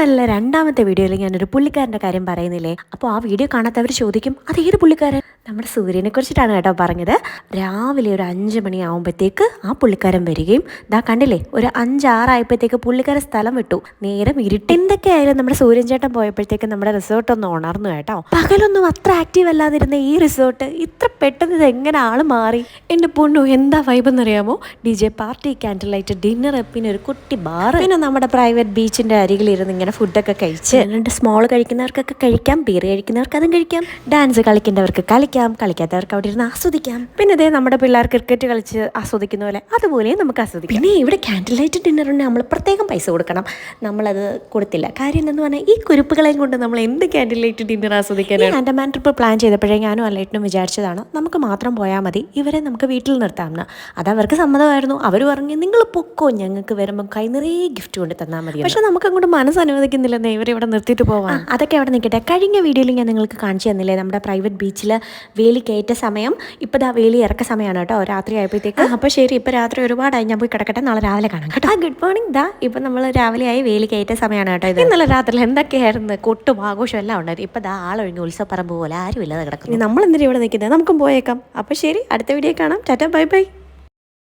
നല്ല രണ്ടാമത്തെ വീഡിയോയിൽ ഞാനൊരു പുള്ളിക്കാരന്റെ കാര്യം പറയുന്നില്ലേ? അപ്പോൾ ആ വീഡിയോ കാണാത്തവർ ചോദിക്കും അത് ഏത് പുള്ളിക്കാരൻ? നമ്മുടെ സൂര്യനെ കുറിച്ചിട്ടാണ് കേട്ടോ പറഞ്ഞത്. രാവിലെ ഒരു അഞ്ച് മണിയാവുമ്പോഴത്തേക്ക് ആ പുള്ളിക്കാരൻ വരികയും ഇതാ കണ്ടില്ലേ ഒരു അഞ്ചാറായപ്പോഴത്തേക്ക് പുള്ളിക്കാരൻ സ്ഥലം വിട്ടു നേരം ഇരുട്ട്. എന്തൊക്കെയായാലും നമ്മുടെ സൂര്യൻ ചേട്ടൻ പോയപ്പോഴത്തേക്ക് നമ്മുടെ റിസോർട്ട് ഒന്ന് ഉണർന്നു കേട്ടോ. പകലൊന്നും അത്ര ആക്റ്റീവ് അല്ലാതിരുന്ന ഈ റിസോർട്ട് ഇത്ര പെട്ടെന്ന് ഇത് എങ്ങനെ ആൾ മാറി? എന്റെ പൊണ്ണു എന്താ വൈബ് എന്നറിയാമോ? D J party candle light dinner പിന്നെ ഒരു കുട്ടി ബാർ പിന്നെ നമ്മുടെ പ്രൈവറ്റ് ബീച്ചിന്റെ അരികിലിരുന്ന് ഇങ്ങനെ ഫുഡൊക്കെ കഴിച്ച് രണ്ട് സ്മോൾ കഴിക്കുന്നവർക്കൊക്കെ കഴിക്കാം ബീർ കഴിക്കുന്നവർക്ക് അതും കഴിക്കാം ഡാൻസ് കളിക്കേണ്ടവർക്ക് കളിക്കാം കളിക്കാത്തവർക്ക് അവിടെ ഇരുന്ന് ആസ്വദിക്കാം. പിന്നെ ഇതേ നമ്മുടെ പിള്ളേർ ക്രിക്കറ്റ് കളിച്ച് ആസ്വദിക്കുന്ന പോലെ അതുപോലെ നമുക്ക് ആസ്വദിക്കാം. പിന്നെ ഇവിടെ ക്യാൻഡിൽ ലൈറ്റ് ഡിന്നറിന് നമ്മൾ പ്രത്യേകം പൈസ കൊടുക്കണം. നമ്മളത് കൊടുത്തില്ല. കാര്യം എന്ന് പറഞ്ഞാൽ ഈ കുരുപ്പുകളെയും കൊണ്ട് നമ്മൾ എന്ത് ക്യാൻഡിൽ ലൈറ്റ് ഡിന്നർ ആസ്വദിക്കാനാണ് ആൻഡമാൻ ട്രിപ്പ് പ്ലാൻ ചെയ്തപ്പോഴേ ഞാനും അല്ലേട്ടനും വിചാരിച്ചതാണ് നമുക്ക് മാത്രം പോയാൽ മതി ഇവരെ നമുക്ക് വീട്ടിൽ നിർത്താമെന്ന് അത് അവർക്ക് സമ്മതമായിരുന്നു. അവർ പറഞ്ഞു നിങ്ങൾ പൊക്കോ ഞങ്ങൾക്ക് വരുമ്പോൾ കൈ നിറയെ ഗിഫ്റ്റ് കൊണ്ട് തന്നാൽ മതി പക്ഷെ നമുക്ക് അങ്ങോട്ട് മനസ്സ് അനുവദിക്കുന്നില്ലെന്നേ ഇവരെ ഇവിടെ നിർത്തിയിട്ട് പോവാം അതൊക്കെ അവിടെ നിൽക്കട്ടെ കഴിഞ്ഞ വീഡിയോയിൽ ഞാൻ നിങ്ങൾക്ക് കാണിച്ചു തന്നില്ലേ നമ്മുടെ പ്രൈവറ്റ് ബീച്ചിൽ വേലി കയറ്റ സമയം? ഇപ്പോൾ ദാ വേലി ഇറക്ക സമയമാണ് കേട്ടോ രാത്രി ആയപ്പോഴത്തേക്ക്. അപ്പോൾ ശരി ഇപ്പോൾ രാത്രി ഒരുപാടായി. ഞാൻ പോയി കിടക്കട്ടെ നാളെ രാവിലെ കാണാം കേട്ടോ. ഗുഡ് മോർണിംഗ് ദാ ഇപ്പം നമ്മൾ രാവിലെ ആയി വേലി കയറ്റ സമയമാണ് കേട്ടോ ഇത്. ഇന്നലെ രാത്രി എന്തൊക്കെയായിരുന്നു? കൊട്ടും ആഘോഷം എല്ലാം ഉണ്ടായിരുന്നു. ഇപ്പം ദാ ആളൊഴിഞ്ഞ് ഉത്സവപ്പറമ്പ് പോലെ ആരും ഇല്ലാതെ കിടക്കുന്നു. നമ്മൾ എന്തിനാണ് ഇവിടെ നിൽക്കുന്നത്? നമുക്കും പോയേക്കാം. അപ്പോൾ ശരി അടുത്ത വീഡിയോ കാണാം. Ta-ta bye bye.